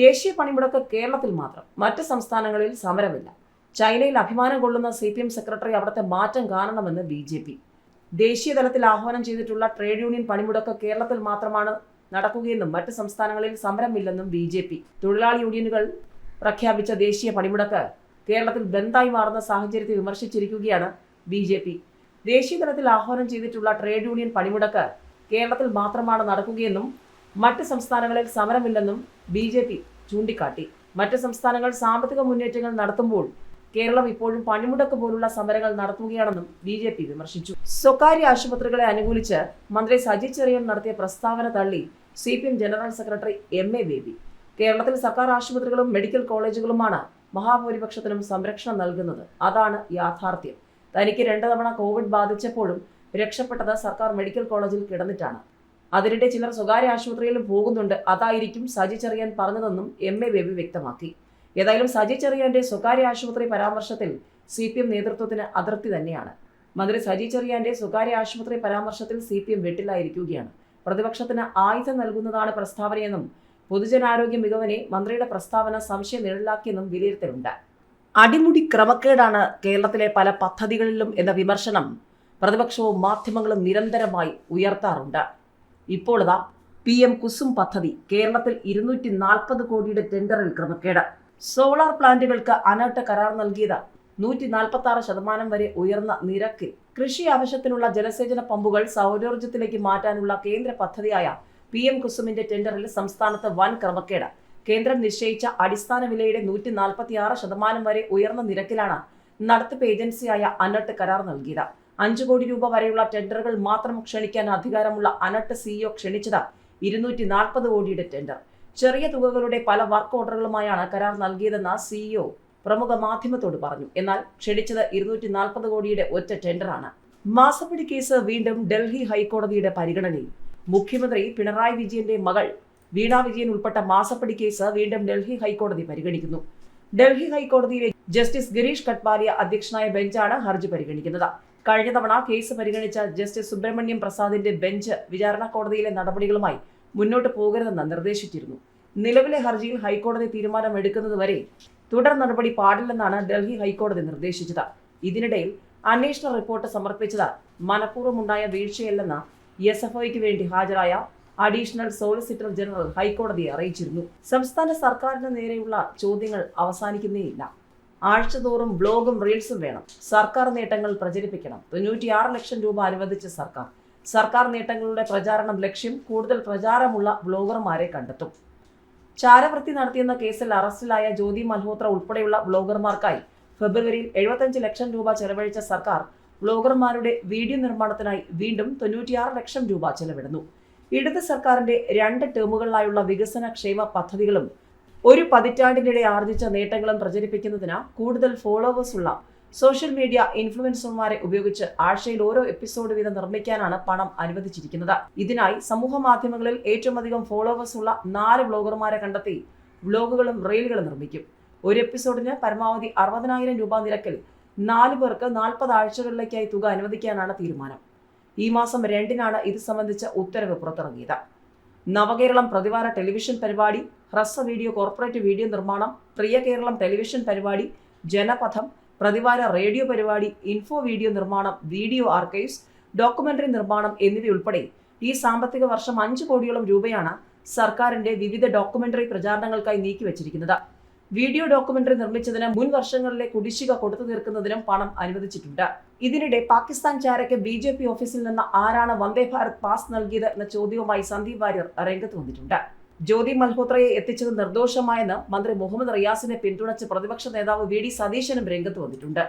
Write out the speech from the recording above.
ദേശീയ പണിമുടക്ക് കേരളത്തിൽ മാത്രം. മറ്റ് സംസ്ഥാനങ്ങളിൽ സമരമില്ല. ചൈനയിൽ അഭിമാനം കൊള്ളുന്ന സി പി എം സെക്രട്ടറി അവിടുത്തെ മാറ്റം കാണണമെന്ന് ബി ജെ പി. ദേശീയ തലത്തിൽ ആഹ്വാനം ചെയ്തിട്ടുള്ള ട്രേഡ് യൂണിയൻ പണിമുടക്ക് കേരളത്തിൽ മാത്രമാണ് നടക്കുകയെന്നും മറ്റ് സംസ്ഥാനങ്ങളിൽ സമരമില്ലെന്നും ബി ജെ പി. തൊഴിലാളി യൂണിയനുകൾ പ്രഖ്യാപിച്ച ദേശീയ പണിമുടക്ക് കേരളത്തിൽ ബന്ദായി മാറുന്ന സാഹചര്യത്തെ വിമർശിച്ചിരിക്കുകയാണ് ബി ജെ പി. ദേശീയ തലത്തിൽ ആഹ്വാനം ചെയ്തിട്ടുള്ള ട്രേഡ് യൂണിയൻ പണിമുടക്ക് കേരളത്തിൽ മാത്രമാണ് നടക്കുകയെന്നും മറ്റ് സംസ്ഥാനങ്ങളിൽ സമരമില്ലെന്നും ബി ജെ പി ചൂണ്ടിക്കാട്ടി. മറ്റ് സംസ്ഥാനങ്ങൾ സാമ്പത്തിക മുന്നേറ്റങ്ങൾ നടത്തുമ്പോൾ കേരളം ഇപ്പോഴും പണിമുടക്ക് പോലുള്ള സമരങ്ങൾ നടത്തുകയാണെന്നും ബി ജെ പി വിമർശിച്ചു. സ്വകാര്യ ആശുപത്രികളെ അനുകൂലിച്ച് മന്ത്രി സജി ചെറിയൻ നടത്തിയ പ്രസ്താവന തള്ളി C P M general secretary M A Baby. കേരളത്തിൽ സർക്കാർ ആശുപത്രികളും മെഡിക്കൽ കോളേജുകളുമാണ് മഹാഭൂരിപക്ഷത്തിനും സംരക്ഷണം നൽകുന്നത്. അതാണ് യാഥാർത്ഥ്യം. തനിക്ക് രണ്ട് തവണ കോവിഡ് ബാധിച്ചപ്പോഴും രക്ഷപ്പെട്ടത് സർക്കാർ മെഡിക്കൽ കോളേജിൽ കിടന്നിട്ടാണ്. അതിനിടെ ചിലർ സ്വകാര്യ ആശുപത്രിയിലും പോകുന്നുണ്ട്. അതായിരിക്കും സജി ചെറിയാൻ പറഞ്ഞതെന്നും എം എ ബേബി വ്യക്തമാക്കി. ഏതായാലും സജി ചെറിയാന്റെ സ്വകാര്യ ആശുപത്രി പരാമർശത്തിൽ സി പി എം നേതൃത്വത്തിന് അതിർത്തി തന്നെയാണ്. മന്ത്രി സജി ചെറിയാന്റെ സ്വകാര്യ ആശുപത്രി പരാമർശത്തിൽ സി പി എം വെട്ടിലായിരിക്കുകയാണ്. പ്രതിപക്ഷത്തിന് ആയുധം നൽകുന്നതാണ് പ്രസ്താവനയെന്നും പൊതുജനാരോഗ്യ മികവിനെ മന്ത്രിയുടെ പ്രസ്താവന സംശയം നിഴലാക്കിയെന്നും വിലയിരുത്തലുണ്ട്. അടിമുടി ക്രമക്കേടാണ് കേരളത്തിലെ പല പദ്ധതികളിലും എന്ന വിമർശനം പ്രതിപക്ഷവും മാധ്യമങ്ങളും നിരന്തരമായി ഉയർത്താറുണ്ട്. ഇപ്പോൾ ഇതാ പി എം കുസും പദ്ധതി കേരളത്തിൽ ഇരുന്നൂറ്റി നാൽപ്പത് കോടിയുടെ ടെൻഡറിൽ ക്രമക്കേട്. സോളാർ പ്ലാന്റുകൾക്ക് അനർട്ട് കരാർ നൽകിയത് നൂറ്റി നാൽപ്പത്തി ആറ് ശതമാനം വരെ ഉയർന്ന നിരക്കിൽ. കൃഷി ആവശ്യത്തിനുള്ള ജലസേചന പമ്പുകൾ സൗരോർജത്തിലേക്ക് മാറ്റാനുള്ള കേന്ദ്ര പദ്ധതിയായ പി എം കുസുമിന്റെ ടെൻഡറിൽ സംസ്ഥാനത്ത് വൻ ക്രമക്കേട്. കേന്ദ്രം നിശ്ചയിച്ച അടിസ്ഥാന വിലയുടെ നൂറ്റി നാൽപ്പത്തി ആറ് ശതമാനം വരെ ഉയർന്ന നിരക്കിലാണ് നടത്തിപ്പ് ഏജൻസിയായ അനർട്ട് കരാർ നൽകിയത്. അഞ്ചു കോടി രൂപ വരെയുള്ള ടെൻഡറുകൾ മാത്രം ക്ഷണിക്കാൻ അധികാരമുള്ള അനട്ട് സിഇഒ ക്ഷണിച്ചത് ഇരുന്നൂറ്റി നാൽപ്പത് കോടിയുടെ ടെൻഡർ. ചെറിയ തുകകളുടെ പല വർക്ക് ഓർഡറുകളുമായാണ് കരാർ നൽകിയതെന്ന് സിഇഒ പ്രമുഖ മാധ്യമത്തോട് പറഞ്ഞു. എന്നാൽ ക്ഷണിച്ചത് ഇരുന്നൂറ്റി നാൽപ്പത് കോടിയുടെ ഒറ്റ ടെൻഡറാണ്. മാസപ്പടി കേസ് വീണ്ടും ഡൽഹി ഹൈക്കോടതിയുടെ പരിഗണനയിൽ. മുഖ്യമന്ത്രി പിണറായി വിജയന്റെ മകൾ വീണ വിജയൻ ഉൾപ്പെട്ട മാസപ്പടി കേസ് വീണ്ടും ഡൽഹി ഹൈക്കോടതി പരിഗണിക്കുന്നു. ഡൽഹി ഹൈക്കോടതിയിലെ ജസ്റ്റിസ് ഗിരീഷ് കട്ട്പാലിയ അധ്യക്ഷനായ ബെഞ്ചാണ് ഹർജി പരിഗണിക്കുന്നത്. കഴിഞ്ഞ തവണ കേസ് പരിഗണിച്ച ജസ്റ്റിസ് സുബ്രഹ്മണ്യം പ്രസാദിന്റെ ബെഞ്ച് വിചാരണ കോടതിയിലെ നടപടികളുമായി മുന്നോട്ട് പോകരുതെന്ന് നിർദ്ദേശിച്ചിരുന്നു. നിലവിലെ ഹർജിയിൽ ഹൈക്കോടതി തീരുമാനം എടുക്കുന്നതുവരെ തുടർ നടപടി പാടില്ലെന്നാണ് ഡൽഹി ഹൈക്കോടതി നിർദ്ദേശിച്ചത്. ഇതിനിടയിൽ അന്വേഷണ റിപ്പോർട്ട് സമർപ്പിച്ചത് മനഃപൂർവമുണ്ടായ വീഴ്ചയല്ലെന്ന് എസ് എഫ് ഐക്ക് വേണ്ടി ഹാജരായ അഡീഷണൽ സോളിസിറ്റർ ജനറൽ ഹൈക്കോടതിയെ അറിയിച്ചിരുന്നു. സംസ്ഥാന സർക്കാരിന് നേരെയുള്ള ചോദ്യങ്ങൾ അവസാനിക്കുന്നേയില്ല. ആഴ്ചതോറും ബ്ലോഗും റീൽസും വേണം. സർക്കാർ നേട്ടങ്ങൾ പ്രചരിപ്പിക്കണം. തൊണ്ണൂറ്റിയാറ് ലക്ഷം രൂപ അനുവദിച്ച സർക്കാർ. സർക്കാർ നേട്ടങ്ങളുടെ പ്രചാരണം ലക്ഷ്യം കൂടുതൽ പ്രചാരമുള്ള ബ്ലോഗർമാരെ കണ്ടെത്തും. ചാരവൃത്തി നടത്തിയെന്ന കേസിൽ അറസ്റ്റിലായ ജ്യോതി മൽഹോത്ര ഉൾപ്പെടെയുള്ള ബ്ലോഗർമാർക്കായി ഫെബ്രുവരിയിൽ എഴുപത്തഞ്ച് ലക്ഷം രൂപ ചെലവഴിച്ച സർക്കാർ ബ്ലോഗർമാരുടെ വീഡിയോ നിർമ്മാണത്തിനായി വീണ്ടും തൊണ്ണൂറ്റിയാറ് ലക്ഷം രൂപ ചെലവിടുന്നു. ഇടത് സർക്കാരിന്റെ രണ്ട് ടേമുകളിലായുള്ള വികസന ക്ഷേമ പദ്ധതികളും ഒരു പതിറ്റാണ്ടിനിടെ ആർജിച്ച നേട്ടങ്ങളും പ്രചരിപ്പിക്കുന്നതിന് കൂടുതൽ ഫോളോവേഴ്സ് ഉള്ള സോഷ്യൽ മീഡിയ ഇൻഫ്ലുവൻസർമാരെ ഉപയോഗിച്ച് ആഴ്ചയിൽ ഓരോ എപ്പിസോഡ് വീതം നിർമ്മിക്കാനാണ് പണം അനുവദിച്ചിരിക്കുന്നത്. ഇതിനായി സമൂഹ മാധ്യമങ്ങളിൽ ഏറ്റവും അധികം ഫോളോവേഴ്സ് ഉള്ള നാല് ബ്ലോഗർമാരെ കണ്ടെത്തി വ്ലോഗുകളും റീലുകളും നിർമ്മിക്കും. ഒരു എപ്പിസോഡിന് പരമാവധി അറുപതിനായിരം രൂപ നിരക്കിൽ നാല് പേർക്ക് നാൽപ്പത് ആഴ്ചകളിലേക്കായി തുക അനുവദിക്കാനാണ് തീരുമാനം. ഈ മാസം രണ്ടിനാണ് ഇത് സംബന്ധിച്ച ഉത്തരവ് പുറത്തിറങ്ങിയത്. നവകേരളം പ്രതിവാര ടെലിവിഷൻ പരിപാടി ഹ്രസ്വ വീഡിയോ കോർപ്പറേറ്റ് വീഡിയോ നിർമ്മാണം പ്രിയ കേരളം ടെലിവിഷൻ പരിപാടി ജനപഥം പ്രതിവാര റേഡിയോ പരിപാടി ഇൻഫോ വീഡിയോ നിർമ്മാണം വീഡിയോ ആർക്കൈവ്സ് ഡോക്യുമെന്ററി നിർമ്മാണം എന്നിവയുൾപ്പെടെ ഈ സാമ്പത്തിക വർഷം അഞ്ച് കോടിയോളം രൂപയാണ് സർക്കാരിന്റെ വിവിധ ഡോക്യുമെന്ററി പ്രചാരണങ്ങൾക്കായി നീക്കിവച്ചിരിക്കുന്നത് വീഡിയോ ഡോക്യുമെന്ററി നിർമ്മിച്ചതിന് മുൻ വർഷങ്ങളിലെ കുടിശ്ശിക കൊടുത്തു തീർക്കുന്നതിനും പണം അനുവദിച്ചിട്ടുണ്ട്. ഇതിനിടെ പാകിസ്ഥാൻ ചാരയ്ക്ക് ബി ജെ പി ഓഫീസിൽ നിന്ന് ആരാണ് വന്ദേ ഭാരത് പാസ് നൽകിയത് എന്ന ചോദ്യവുമായി സന്ദീപ് വാര്യർ രംഗത്ത് വന്നിട്ടുണ്ട്. ജ്യോതി മൽഹോത്രയെ എത്തിച്ചത് നിർദോഷമായെന്ന് മന്ത്രി മുഹമ്മദ് റിയാസിനെ പിന്തുണച്ച് പ്രതിപക്ഷ നേതാവ് വി ഡി സതീശനും രംഗത്ത് വന്നിട്ടുണ്ട്.